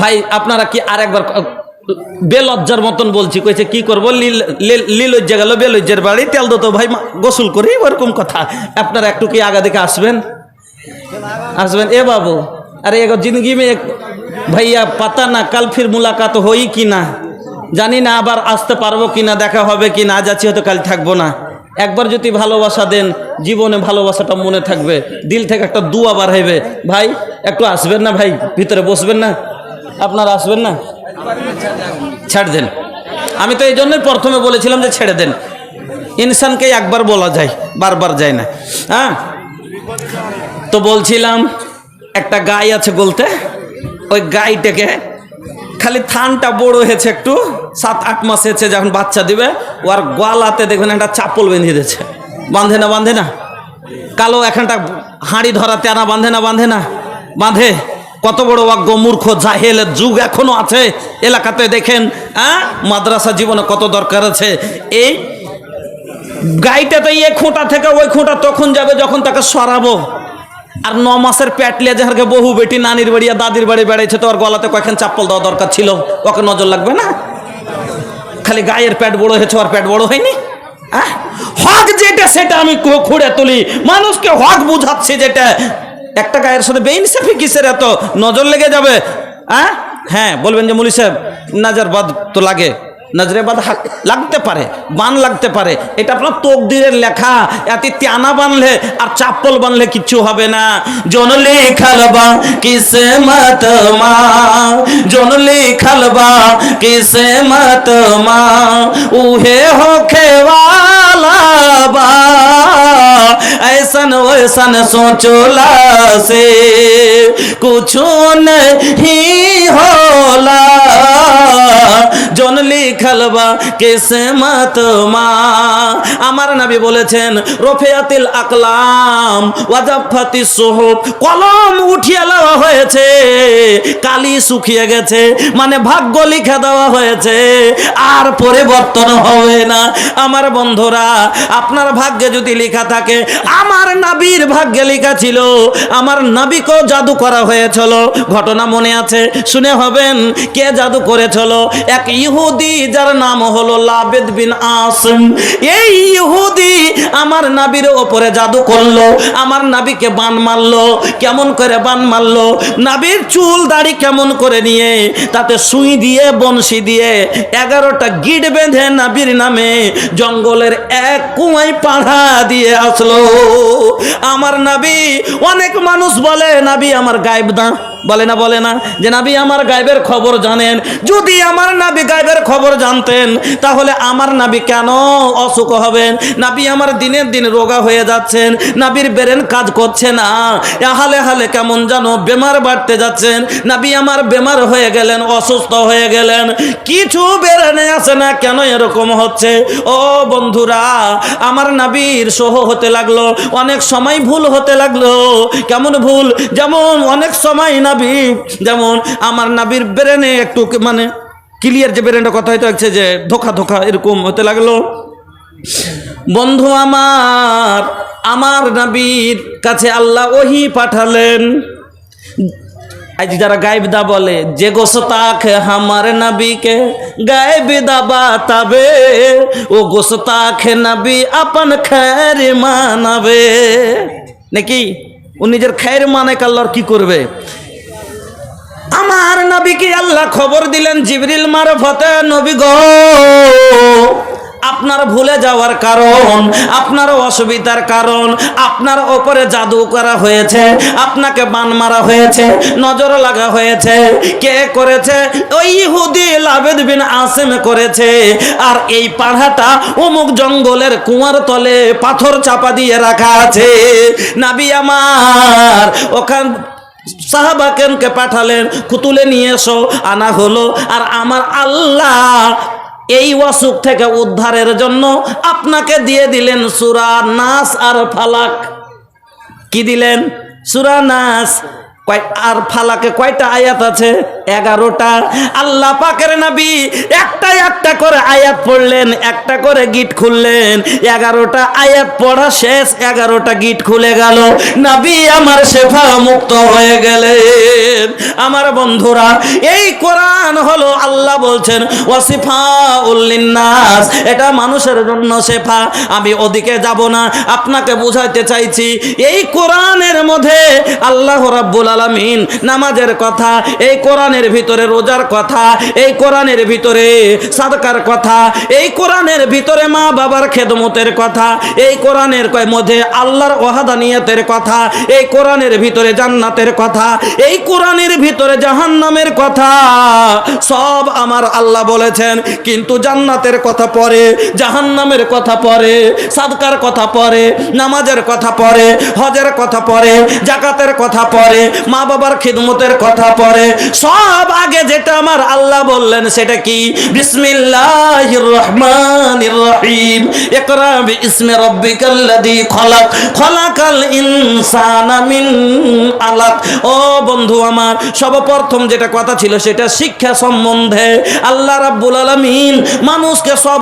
ভাই, আপনারা কি আর একবার বেলজ্জার মতন বলছি, কইছে, কি করব? লীলজ্জা গেল, বেলজ্জার বাড়ি, তেল দতো ভাই গোসল করি, ওরকম কথা। আপনারা একটু কি আগা দেখে আসবেন? আসবেন? এ বাবু, আরে এগো জিন্দগি মে ভাইয়া, পাতা না, কাল ফির মুলাকাত হই কি না? জানি না আবার আসতে পারব কি না, দেখা হবে কি না যাচ্ছি হয়তো কাল থাকব না। একবার যদি ভালোবাসা দেন, জীবনে ভালোবাসাটা মনে থাকবে, দিল থেকে একটা দুয়া আবার হইবে। ভাই, একটু আসবেন না ভাই? ভিতরে বসবেন না? আপনারা আসবেন না? ছাড় দেন। আমি তো এই জন্যই প্রথমে বলেছিলাম যে ছেড়ে দেন। ইনসানকে একবার বলা যায়, বারবার যায় না। হ্যাঁ? তো বলছিলাম, একটা গাই আছে বলতে, ওই গাইটাকে খালি থানটা বড় হয়েছে একটু, সাত, আট মাস হয়েছে যখন বাচ্চা দিবে, ও আর গলাতে দেখবেন একটা চাপল বেঁধে দিয়েছে। বাঁধে না বাঁধে না? কালো এখানটা হাঁড়ি ধরা তেনা বাঁধে না বাঁধে না? বাঁধে। কত বড় অজ্ঞ মূর্খ জাহেলের যুগ এখনও আছে। এলাকাতে দেখেন হ্যাঁ মাদ্রাসা জীবনে কত দরকার আছে। এই গাইটা তো এই খোঁটা থেকে ওই খোঁটা তখন যাবে যখন তাকে সরাবো। আর ন মাসের প্যাটলিয়া যাহারকে বহু বেটি নানির বাড়ি আর দাদির বাড়ি বেড়াইছে, তো ওর গলাতে কয়েকখান চাপ্পল দেওয়া দরকার ছিল। ওকে নজর লাগবে না? খালি গায়ের প্যাট বড় হয়েছে আর প্যাট বড় হয়নি? হ্যাঁ হক যেটা, সেটা আমি খুঁড়ে তুলি। মানুষকে হক বুঝাচ্ছি যেটা। একটা গায়ের সাথে বেইনসাফি কিসের এত? নজর লেগে যাবে। হ্যাঁ হ্যাঁ বলবেন যে মুলি সাহেব, নাজার বাদ তো লাগে। নজরেবাদ বাদ লাগতে পারে, বান লাগতে পারে। এটা আপনার তকদিরের লেখা। এত ত্যানা বানলে আর চাপ্পল বানলে কিচ্ছু হবে না। জনলি খালবা কিসে মত মা? জনলি খালবা কিসে মত মা? উহে হখেওয়ালা বা ऐसन वैसन सोचला से कुछ नहीं होला জন লিখল বা কিসমত মা আমার নবী বলেছেন রফিয়াতিল আকলাম ওয়াজাফাতি সুহুব কলম উঠিয়ে দেওয়া হয়েছে কালি শুকিয়ে গেছে মানে ভাগ্য লিখে দেওয়া হয়েছে আর পরিবর্তন হবে না আমার বন্ধুরা আপনার ভাগ্যে যদি লেখা থাকে আমার নাবির ভাগ্যে লেখা ছিল, আমার নাবিকেও জাদু করা হয়েছিল। ঘটনা মনে আছে? শুনে হবেন, কে জাদু করেছিল? এক ইহুদি যার নাম হলো লাবেদ বিন আসম। এই ইহুদি আমার নাবির ওপরে জাদু করল, আমার নাবিকে বান মারলো। কেমন করে বান মারলো? নাবির চুল দাড়ি কেমন করে নিয়ে, তাতে সুই দিয়ে বনশি দিয়ে এগারোটা গিট বেঁধে নাবির নামে জঙ্গলের এক কুয়াই পাড়া দিয়ে আসলো। আমার নাবি অনেক মানুষ বলে নাবি আমার গায়েব দা বলে না বলে না। যে নাবি, আমার গায়েবের খবর জানেন। যদি আমার নাবি গায়েবের খবর জানতেন, তাহলে আমার নাবি কেন অসুখ হবেন? নাবি আমার দিনের দিন রোগা হয়ে যাচ্ছেন। নাবির বেরেন কাজ করছে না। হালে হালে কেমন জানো বেমার বাড়তে যাচ্ছেন। নাবি আমার বেমার হয়ে গেলেন, অসুস্থ হয়ে গেলেন। কিছু বেরেনে আসে না কেন এরকম হচ্ছে? ও বন্ধুরা, আমার নাবির সহ হতে লাগল, অনেক সময় ভুল হতে লাগল। কেমন ভুল? যেমন অনেক সময় নাবি, যেমন আমার নাবির ব্রেনে একটু মানে ক্লিয়ার যে ব্রেনটা কথা হয়তো হচ্ছে যে ধোকা ধোকা এরকম হতে লাগল। বন্ধু আমার আমার নাবির কাছে আল্লাহ ওহি পাঠালেন। আজ যারা গায়েবদা বলে, যে গোস্তাখ আমার নবীকে গায়েবদা বাতাবে, ও গোস্তাখ নবী আপন খের মানাবে। নাকি? ও নিজের খের মানে কাল্লার কি করবে? নবীকে আল্লাহ খবর দিলেন, জিবরিল মারফতে, নবী গো, আপনার ভুলে যাওয়ার কারণ, আপনার অসুবিধার কারণ, আপনার ওপরে জাদু করা হয়েছে, আপনাকে বান মারা হয়েছে, নজর লাগা হয়েছে, কে করেছে? ওই ইহুদি লাবেদ বিন করেছে, আর এই পাড়াটা অমুক জঙ্গলের কুয়ার তলে পাথর চাপা দিয়ে রাখা আছে। নাবি আমার, ওখান সাহাবাকেনকে পাঠালেন? কুতুলে নিয়ে এসো, আনা হলো। আর আমার আল্লাহ এই অসুখ থেকে উদ্ধারের জন্য আপনাকে দিয়ে দিলেন সুরা নাস আর ফালাক। কি দিলেন? সুরা নাস। আর ফালাকে কয়টা আয়াত আছে? এগারোটা। আল্লাহ পাকের নাবি একটা একটা করে আয়াত পড়লেন, একটা করে গিট খুললেন। এগারোটা আয়াত পড়া শেষ, এগারোটা গিট খুলে গেল। নবী আমার শেফা মুক্ত হয়ে গেলেন। আমার বন্ধুরা, এই কোরআন হলো আল্লাহ বলছেন ওয়াসিফা উল্লিন্নাস এটা মানুষের জন্য শেফা। আমি ওদিকে যাব না, আপনাকে বুঝাইতে চাইছি, এই কোরআনের মধ্যে আল্লাহ রাব্বুল আলামিন নামাজের কথা, এই কোরআনের ভিতরে রোজার কথা, এই কোরআনের ভিতরে সাদকার কথা, এই কোরআনের ভিতরে মা বাবার খেদমতের কথা, এই কোরআনের মধ্যে আল্লাহর ওয়াহাদানিয়তের কথা, এই কোরআনের ভিতরে জান্নাতের কথা, এই কোরআনের ভিতরে জাহান্নামের কথা, সব আমার আল্লাহ বলেছেন। কিন্তু জান্নাতের কথা পরে, জাহান্নামের কথা পরে, সাদকার কথা পরে, নামাজের কথা পরে, হজের কথা পরে, জাকাতের কথা পরে, মা বাবার খিদমতের কথা পরে, সব আগে যেটা আমার আল্লাহ বললেন সেটা কি? বিসমিল্লাহির রহমানির রহিম। ইকরা খলাক। খলাকাল ইনসানা মিন আলাক। ও বন্ধু আমার, সর্বপ্রথম যেটা কথা ছিল সেটা শিক্ষা সম্বন্ধে আল্লাহ রাব্বুল আলামিন মানুষকে সব